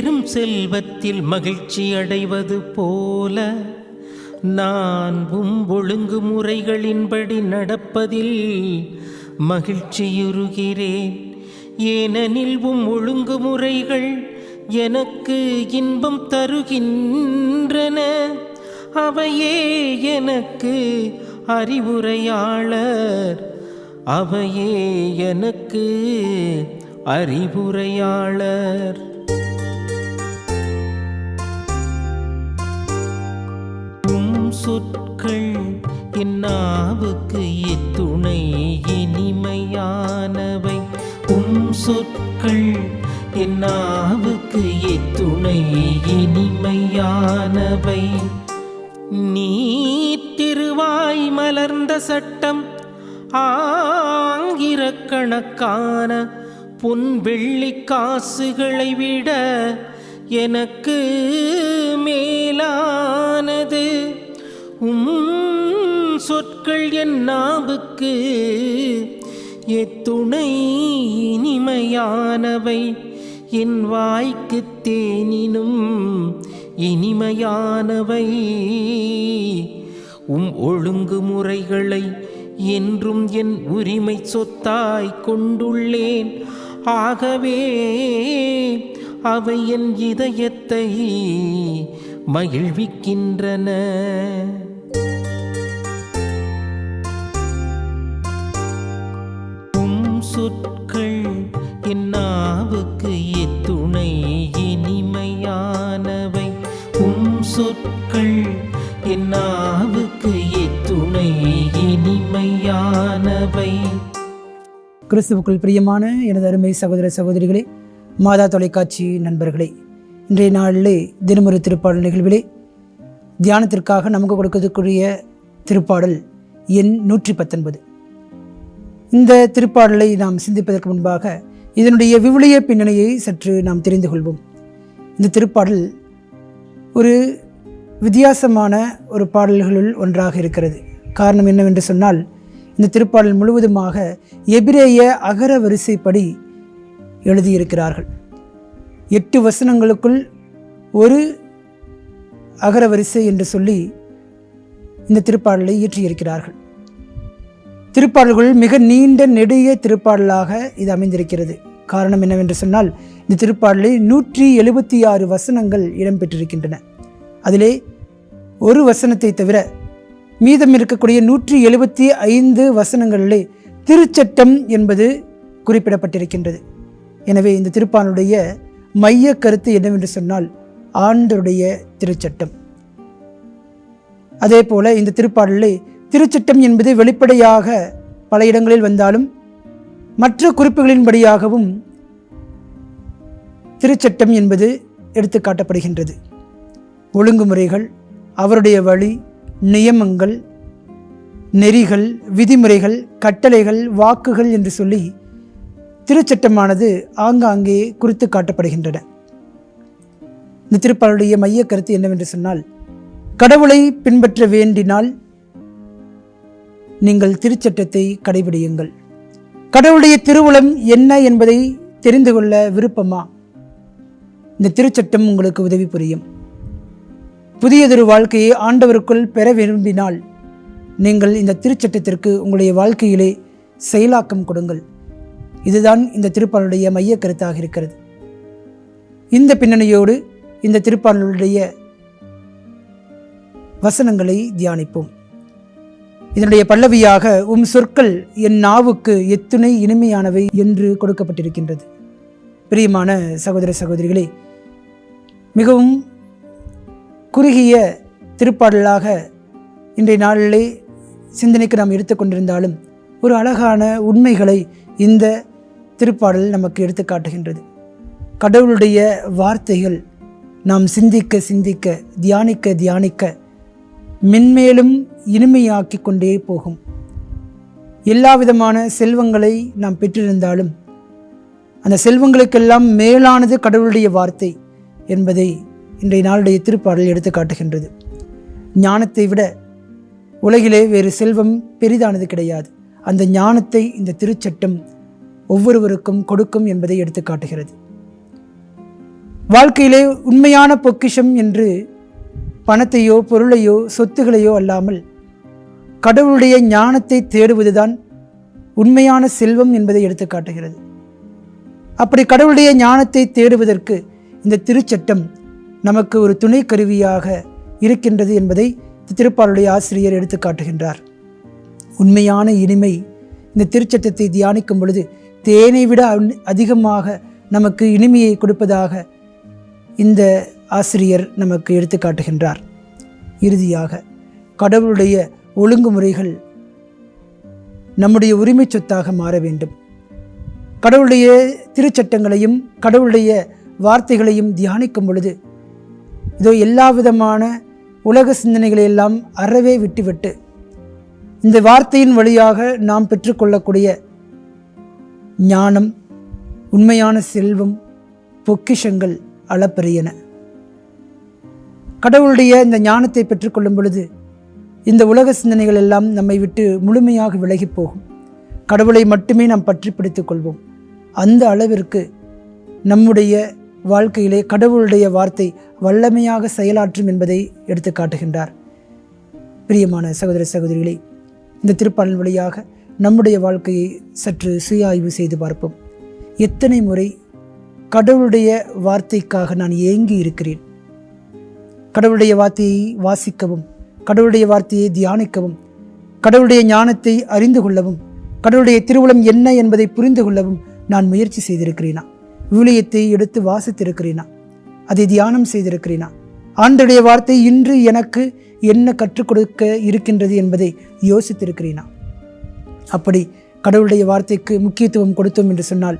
பெரும் செல்வத்தில் மகிழ்ச்சி அடைவது போல நான் ஒழுங்கு ஒழுங்குமுறைகளின்படி நடப்பதில் மகிழ்ச்சியுறுகிறேன். ஏனெனில் உம் ஒழுங்குமுறைகள் எனக்கு இன்பம் தருகின்றன. அவையே எனக்கு அறிவுரையாளர். அவையே எனக்கு அறிவுரையாளர். சொற்கள் என்னாவுக்கு எத்துணை இனிமையானவை. உம் சொற்கள் என்னாவுக்கு எத்துணை இனிமையானவை. நீ திருவாய் மலர்ந்த சட்டம் ஆங்கிரக்கணக்கான பொன் வெள்ளி காசுகளை விட எனக்கு மேலானது. உம் சொற்கள் என் நாவுக்கு எத்துணை இனிமையானவை. என் வாய்க்கு தேனினும் இனிமையானவை. உம் ஒழுங்குமுறைகளை என்றும் என் உரிமை சொத்தாய் கொண்டுள்ளேன். ஆகவே அவை என் இதயத்தை மகிழ்விக்கின்றன. உம் சொற்கள் என் நாவுக்கு எத்துணை இனிமையானவை. உம் சொற்கள் என் நாவுக்கு எத்துணை இனிமையானவை. கிறிஸ்துவுக்குள் பிரியமான எனது அருமை சகோதர சகோதரிகளே மாதா தொலைக்காட்சி நண்பர்களே இன்றைய நாளிலே தினமொரு திருப்பாடல் நிகழ்விலே தியானத்திற்காக நமக்கு கொடுக்கக்கூடிய திருப்பாடல் எண் நூற்றி பத்தொன்பது இந்த திருப்பாடலை நாம் சிந்திப்பதற்கு முன்பாக இதனுடைய விவிலிய பின்னணியை சற்று நாம் தெரிந்து கொள்வோம். இந்த திருப்பாடல் ஒரு வித்தியாசமான ஒரு பாடல்களுள் ஒன்றாக இருக்கிறது. காரணம் என்னவென்று சொன்னால் இந்த திருப்பாடல் முழுவதுமாக எபிரேய அகர வரிசைப்படி எழுதியிருக்கிறார்கள். எட்டு வசனங்களுக்குள் ஒரு அகர வரிசை என்று சொல்லி இந்த திருப்பாடலை இயற்றியிருக்கிறார்கள். திருப்பாடல்கள் மிக நீண்ட நெடிய திருப்பாடலாக இது அமைந்திருக்கிறது. காரணம் என்னவென்று சொன்னால் இந்த திருப்பாடலில் நூற்றி எழுபத்தி ஆறு வசனங்கள் இடம்பெற்றிருக்கின்றன. அதிலே ஒரு வசனத்தை தவிர மீதம் இருக்கக்கூடிய நூற்றி எழுபத்தி ஐந்து வசனங்களிலே திருச்சட்டம் என்பது குறிப்பிடப்பட்டிருக்கின்றது. எனவே இந்த திருப்பானுடைய மைய கருத்து என்னவென்று சொன்னால் ஆண்டருடைய திருச்சட்டம். அதே போல இந்த திருப்பாடலில் திருச்சட்டம் என்பது வெளிப்படையாக பல இடங்களில் வந்தாலும் மற்ற குறிப்புகளின்படியாகவும் திருச்சட்டம் என்பது எடுத்து காட்டப்படுகின்றது. ஒழுங்குமுறைகள் அவருடைய வழி நியமங்கள் நெறிகள் விதிமுறைகள் கட்டளைகள் வாக்குகள் என்று சொல்லி திருச்சட்டமானது ஆங்காங்கே குறித்து காட்டப்படுகின்றன. இந்த திருப்பாளுடைய மைய கருத்து என்னவென்று சொன்னால் கடவுளை பின்பற்ற வேண்டினால் நீங்கள் திருச்சட்டத்தை கடைபிடியுங்கள். கடவுளுடைய திருவுளம் என்ன என்பதை தெரிந்து கொள்ள விருப்பமா? இந்த திருச்சட்டம் உங்களுக்கு உதவி புரியும். புதியதொரு வாழ்க்கையை ஆண்டவருக்குள் பெற விரும்பினால் நீங்கள் இந்த திருச்சட்டத்திற்கு உங்களுடைய வாழ்க்கையிலே செயலாக்கம் கொடுங்கள். இதுதான் இந்த திருப்பாளுடைய மைய கருத்தாக இருக்கிறது. இந்த பின்னணியோடு இந்த திருப்பாடலுடைய வசனங்களை தியானிப்போம். இதனுடைய பல்லவியாக உம் சொற்கள் என் நாவுக்கு எத்துணை இனிமையானவை என்று கொடுக்கப்பட்டிருக்கின்றது. பிரியமான சகோதர சகோதரிகளே மிகவும் குறுகிய திருப்பாடலாக இன்றைய நாளிலே சிந்தனைக்கு நாம் எடுத்துக்கொண்டிருந்தாலும் ஒரு அழகான உண்மைகளை இந்த திருப்பாடல் நமக்கு எடுத்து காட்டுகின்றது. கடவுளுடைய வார்த்தைகள் நாம் சிந்திக்க சிந்திக்க தியானிக்க தியானிக்க மென்மேலும் இனிமையாக்கி கொண்டே போகும். எல்லா விதமான செல்வங்களை நாம் பெற்றிருந்தாலும் அந்த செல்வங்களுக்கெல்லாம் மேலானது கடவுளுடைய வார்த்தை என்பதை இன்றைய நாளுடைய திருப்பாடல் எடுத்து காட்டுகின்றது. ஞானத்தை விட உலகிலே வேறு செல்வம் பெரிதானது கிடையாது. அந்த ஞானத்தை இந்த திருச்சட்டம் ஒவ்வொருவருக்கும் கொடுக்கும் என்பதை எடுத்து காட்டுகிறது. வாழ்க்கையிலே உண்மையான பொக்கிஷம் என்று பணத்தையோ பொருளையோ சொத்துகளையோ அல்லாமல் கடவுளுடைய ஞானத்தை தேடுவதுதான் உண்மையான செல்வம் என்பதை எடுத்து காட்டுகிறது. அப்படி கடவுளுடைய ஞானத்தை தேடுவதற்கு இந்த திருச்சட்டம் நமக்கு ஒரு துணை கருவியாக இருக்கின்றது என்பதை திருப்பாளுடைய ஆசிரியர் எடுத்து காட்டுகின்றார். உண்மையான இனிமை இந்த திருச்சட்டத்தை தியானிக்கும் பொழுது தேனை விட அதிகமாக நமக்கு இனிமையை கொடுப்பதாக இந்த ஆசிரியர் நமக்கு எடுத்து காட்டுகின்றார். இறுதியாக கடவுளுடைய ஒழுங்குமுறைகள் நம்முடைய உரிமை சொத்தாக மாற வேண்டும். கடவுளுடைய திருச்சட்டங்களையும் கடவுளுடைய வார்த்தைகளையும் தியானிக்கும் பொழுது இதோ எல்லா விதமான உலக சிந்தனைகளை எல்லாம் அறவே விட்டுவிட்டு இந்த வார்த்தையின் வழியாக நாம் பெற்றுக்கொள்ளக்கூடிய ஞானம் உண்மையான செல்வம் பொக்கிஷங்கள் அளப்பரியன கடவுளுடைய இந்த ஞானத்தை பெற்றுக்கொள்ளும் பொழுது இந்த உலக சிந்தனைகள் எல்லாம் நம்மை விட்டு முழுமையாக விலகிப் போகும். கடவுளை மட்டுமே நாம் பற்றி பிடித்துக் கொள்வோம். அந்த அளவிற்கு நம்முடைய வாழ்க்கையிலே கடவுளுடைய வார்த்தை வல்லமையாக செயலாற்றும் என்பதை எடுத்து காட்டுகின்றார். பிரியமான சகோதர சகோதரிகளே இந்த திருப்பாளன் வழியாக நம்முடைய வாழ்க்கையை சற்று சுய ஆய்வு செய்து பார்ப்போம். எத்தனை முறை கடவுளுடைய வார்த்தைக்காக நான் ஏங்கி இருக்கிறேன். கடவுளுடைய வார்த்தையை வாசிக்கவும் கடவுளுடைய வார்த்தையை தியானிக்கவும் கடவுளுடைய ஞானத்தை அறிந்து கொள்ளவும் கடவுளுடைய திருவுளம் என்ன என்பதை புரிந்து கொள்ளவும் நான் முயற்சி செய்திருக்கிறேனா? விவிலியத்தை எடுத்து வாசித்திருக்கிறேனா? அதை தியானம் செய்திருக்கிறேனா? ஆண்டுடைய வார்த்தை இன்று எனக்கு என்ன கற்றுக் கொடுக்க இருக்கின்றது என்பதை யோசித்திருக்கிறேனா? அப்படி கடவுளுடைய வார்த்தைக்கு முக்கியத்துவம் கொடுத்தோம் என்று சொன்னால்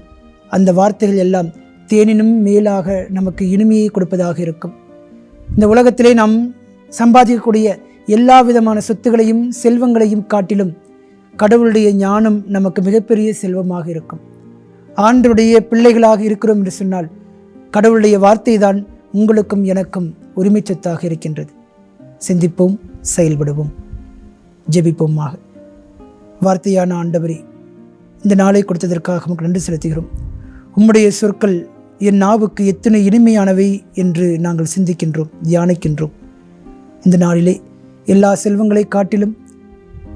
அந்த வார்த்தைகள் எல்லாம் தேனினும் மேலாக நமக்கு இனிமையை கொடுப்பதாக இருக்கும். இந்த உலகத்திலே நாம் சம்பாதிக்கக்கூடிய எல்லா விதமான சொத்துகளையும் செல்வங்களையும் காட்டிலும் கடவுளுடைய ஞானம் நமக்கு மிகப்பெரிய செல்வமாக இருக்கும். ஆண்டுடைய பிள்ளைகளாக இருக்கிறோம் என்று சொன்னால் கடவுளுடைய வார்த்தை தான் உங்களுக்கும் எனக்கும் உரிமை சொத்தாக இருக்கின்றது. சிந்திப்போம் செயல்படுவோம். ஜெபிப்போமாக. வார்த்தையான ஆண்டவரே இந்த நாளை கொடுத்ததற்காக உமக்கு நன்றி செலுத்துகிறோம். உம்முடைய சொற்கள் என் நாவுக்கு எத்தனை இனிமையானவை என்று நாங்கள் சிந்திக்கின்றோம் தியானிக்கின்றோம். இந்த நாளிலே எல்லா செல்வங்களை காட்டிலும்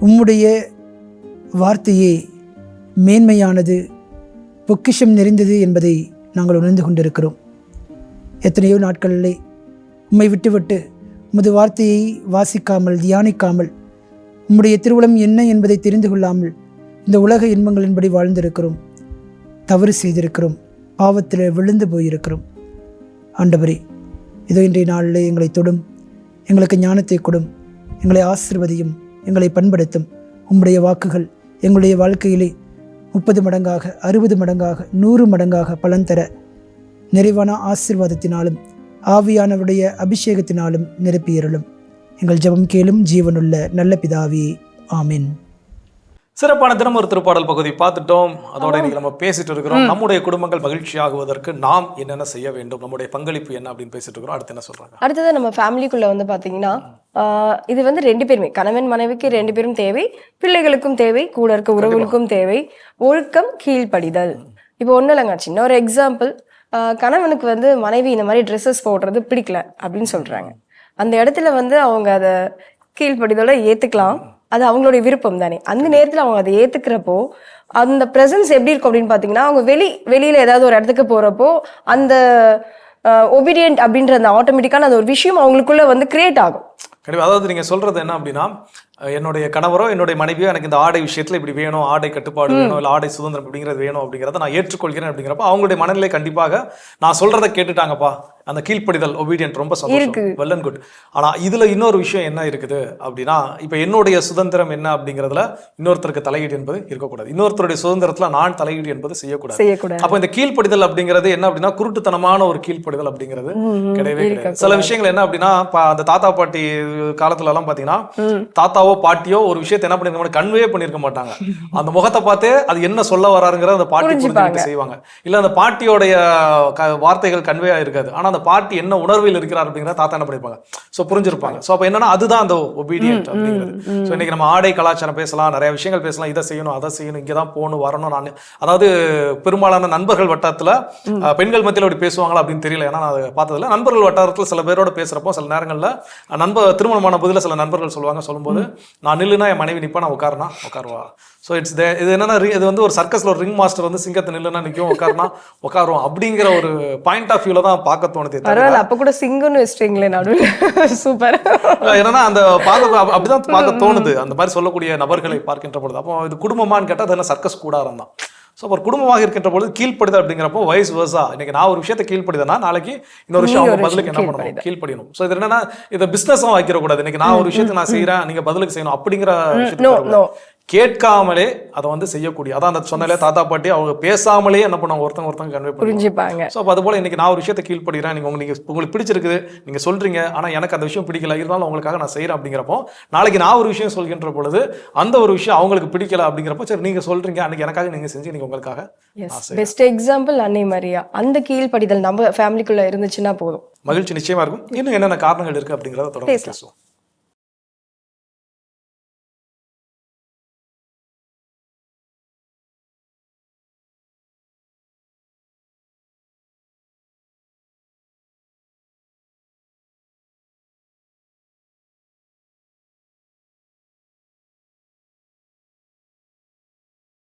உம்முடைய வார்த்தையே மேன்மையானது பொக்கிஷம் நிறைந்தது என்பதை நாங்கள் உணர்ந்து கொண்டிருக்கிறோம். எத்தனையோ நாட்களிலே உம்மை விட்டுவிட்டு உமது வார்த்தையை வாசிக்காமல் தியானிக்காமல் உம்முடைய திருவுளம் என்ன என்பதை தெரிந்து கொள்ளாமல் இந்த உலக இன்பங்களின்படி வாழ்ந்திருக்கிறோம். தவறு செய்திருக்கிறோம். பாவத்தில் விழுந்து போயிருக்கிறோம். ஆண்டவரே இதோ இன்றைய நாளில் எங்களை தொடும். எங்களுக்கு ஞானத்தை கொடும். எங்களை ஆசிர்வதியும். எங்களை பண்படுத்தும். உம்முடைய வாக்குகள் எங்களுடைய வாழ்க்கையிலே முப்பது மடங்காக அறுபது மடங்காக நூறு மடங்காக பலன் தர நிறைவான ஆசிர்வாதத்தினாலும் ஆவியானவருடைய அபிஷேகத்தினாலும் நிரப்பியிருளும் எங்கள் ஜெபம் கேளும் ஜீவனுள்ள நல்ல பிதாவே. ஆமென். சிறப்பான தினம் ஒரு திருப்பாடல் பகுதி பார்த்துட்டோம். அதோட இன்னைக்கு நம்ம பேசிட்டு இருக்கிறோம். நம்முடைய குடும்பங்கள் மகிழ்ச்சி ஆகுவதற்கு நாம் என்னென்ன செய்ய வேண்டும்? நம்முடைய பங்களிப்பு என்ன அப்படின்னு பேசிட்டு இருக்கிறோம். அடுத்து என்ன சொல்றாங்க? அடுத்தது நம்ம ஃபேமிலிக்குள்ள வந்து பாத்தீங்கன்னா இது வந்து ரெண்டு பேருமே. கணவன் மனைவிக்கு ரெண்டு பேரும் தேவை பிள்ளைகளுக்கும் தேவை கூட இருக்க உறவுகளுக்கும் தேவை. ஒழுக்கம் கீழ்ப்படிதல். இப்போ ஒன்றும் இல்லைங்க சின்ன ஒரு எக்ஸாம்பிள் கணவனுக்கு வந்து மனைவி இந்த மாதிரி ட்ரெஸ்ஸஸ் போடுறது பிடிக்கல அப்படின்னு சொல்றாங்க. அந்த இடத்துல வந்து அவங்க அதை கீழ்ப்படிதோட ஏத்துக்கலாம். அது அவங்களுடைய விருப்பம் தானே. அந்த நேரத்தில் அவங்க அதை ஏத்துக்கிறப்போ அந்த ப்ரெசன்ஸ் எப்படி இருக்கும் அப்படின்னு பார்த்தீங்கன்னா அவங்க வெளி வெளியில ஏதாவது ஒரு இடத்துக்கு போறப்போ அந்த ஒபீடியன்ட் அப்படின்ற அந்த ஆட்டோமேட்டிக்கான அந்த ஒரு விஷயம் அவங்களுக்குள்ள வந்து கிரியேட் ஆகும். கண்டிப்பா. அதாவது நீங்க சொல்றது என்ன அப்படின்னா என்னுடைய கணவரோ என்னுடைய மனைவியோ எனக்கு இந்த ஆடை விஷயத்துல இப்படி வேணும் ஆடை கட்டுப்பாடு வேணும் இல்ல ஆடை சுதந்திரம் அப்படிங்கிறது வேணும் அப்படிங்கிறத நான் ஏற்றுக்கொள்கிறேன் அப்படிங்கிறப்ப அவங்களுடைய மனநிலை கண்டிப்பாக நான் சொல்றதை கேட்டுட்டாங்கப்பா. அந்த கீழ்ப்படிதல் ஒபீடியன்ட் ரொம்ப சந்தோஷம். வெல் அண்ட் குட் ஆனா இதுல இன்னொரு விஷயம் என்ன இருக்குது அப்படின்னா இப்ப என்னுடைய சுதந்திரம் என்ன அப்படிங்கிறதுல இன்னொருத்தருக்கு தலையீடு என்பது இருக்கக்கூடாது. இன்னொருத்தருடைய சுதந்திரத்துல நான் தலையீடு என்பது செய்யக்கூடாது. அப்ப இந்த கீழ்ப்படிதல் அப்படிங்கிறது என்ன அப்படின்னா குருட்டுத்தனமான ஒரு கீழ்ப்படிதல் அப்படிங்கிறது கிடையவே கிடையாது. சில விஷயங்கள் என்ன அப்படின்னா அந்த தாத்தா பாட்டி காலத்துல எல்லாம் பாத்தீங்கன்னா தாத்தா தாத்தாவோ பாட்டியோ ஒரு விஷயத்தை என்ன பண்ணிருக்க கன்வே பண்ணிருக்க மாட்டாங்க. அந்த முகத்தை பார்த்தே அது என்ன சொல்ல வராருங்கிற அந்த பாட்டி. புரிஞ்சுக்கிட்டு செய்வாங்க. இல்ல அந்த பாட்டியோடைய வார்த்தைகள் கன்வே ஆயிருக்காது ஆனா அந்த பாட்டி என்ன உணர்வில் இருக்கிறார் அப்படிங்கிற தாத்தா என்ன பண்ணிருப்பாங்க? சோ புரிஞ்சிருப்பாங்க. சோ அப்ப என்னன்னா அதுதான் அந்த ஒபீடியன்ட் அப்படிங்கிறது. சோ இன்னைக்கு நம்ம ஆடை கலாச்சாரம் பேசலாம் நிறைய விஷயங்கள் பேசலாம். இதை செய்யணும் அதை செய்யணும் இங்க தான் போகணும் வரணும் நான் அதாவது பெரும்பாலான நண்பர்கள் வட்டாரத்துல அஹ், பெண்கள் மத்தியில அப்படி பேசுவாங்களா அப்படின்னு தெரியல. ஏன்னா நான் அதை பார்த்ததில்ல. நண்பர்கள் வட்டாரத்துல சில பேரோட பேசுறப்போ சில நேரங்கள்ல நண்பர் திருமணமான புதில சில நண்பர்கள் சொல்லுவாங்க. சொல்லும்போது நான் நில்லுனா என் மனைவி நிப்பா நான் உட்காருனா உட்காருவா? ஸோ இட்ஸ் இது என்னன்னா இது வந்து ஒரு சர்க்கஸ்ல ஒரு ரிங் மாஸ்டர் வந்து சிங்கத்தை நில்லுனா நிற்கும் உட்காருனா உட்காருவோம் அப்படிங்கிற ஒரு பாயிண்ட் ஆஃப் வியூல தான் பார்க்க தோணுதே பரவாயில்ல அப்ப கூட சிங்குன்னு வச்சிட்டீங்களே நடுவில். சூப்பர். என்னன்னா அந்த பார்க்க அப்ப- அப்படிதான் பார்க்க தோணுது. அந்த மாதிரி சொல்லக்கூடிய நபர்களை பார்க்கின்ற பொழுது. அப்போ இது குடும்பமான்னு கேட்டால் அது என்ன சர்க்கஸ் கூடாரம் தான். ஸோ ஒரு குடும்பமாக இருக்கின்ற பொழுது கீழ்ப்படுதல் அப்படிங்கிறப்போ வயசு வருஷா இன்னைக்கு நான் ஒரு விஷயத்தை கீழ்ப்படுதேன்னா நாளைக்கு இன்னொரு விஷயம் அவங்க பதிலுக்கு என்ன பண்ணணும்? கீழ்ப்படியணும். ஸோ இது என்னன்னா இதை பிசினஸும் வைக்கிறக்கூடாது இன்னைக்கு நான் ஒரு விஷயத்தை நான் செய்யறேன் நீங்க பதிலுக்கு செய்யணும் அப்படிங்கிற. கேட்காமலே அதை வந்து செய்யக்கூடிய அதான் அந்த சொன்னாலே தாத்தா பாட்டி அவங்க பேசாமலே என்ன பண்ணுவாங்க? ஒருத்தங்க ஒருத்தங்க கன்வே புரிஞ்சுப்பாங்க. ஸோ அது போல இன்னைக்கு நான் ஒரு விஷயத்தை கீழ்ப்படுகிறேன். நீங்க உங்களுக்கு உங்களுக்கு பிடிச்சிருக்குது நீங்க சொல்றீங்க ஆனா எனக்கு அந்த விஷயம் பிடிக்கல இருந்தாலும் உங்களுக்காக நான் செய்யறேன் அப்படிங்கிறப்போ நாளைக்கு நான் ஒரு விஷயம் சொல்கின்ற பொழுது அந்த ஒரு விஷயம் அவங்களுக்கு பிடிக்கல அப்படிங்கிறப்போ சரி நீங்க சொல்றீங்க அன்னைக்கு எனக்காக நீங்க செஞ்சு நீங்க உங்களுக்காக பெஸ்ட் எக்ஸாம்பிள் அன்னை மரியா. அந்த கீழ்ப்படிதல் நம்ம ஃபேமிலிக்குள்ள இருந்துச்சுன்னா போதும். மகிழ்ச்சி நிச்சயமா இருக்கும். இன்னும் என்னென்ன காரணங்கள் இருக்கு அப்படிங்கிறத தொடர்ந்து பேசுவோம்.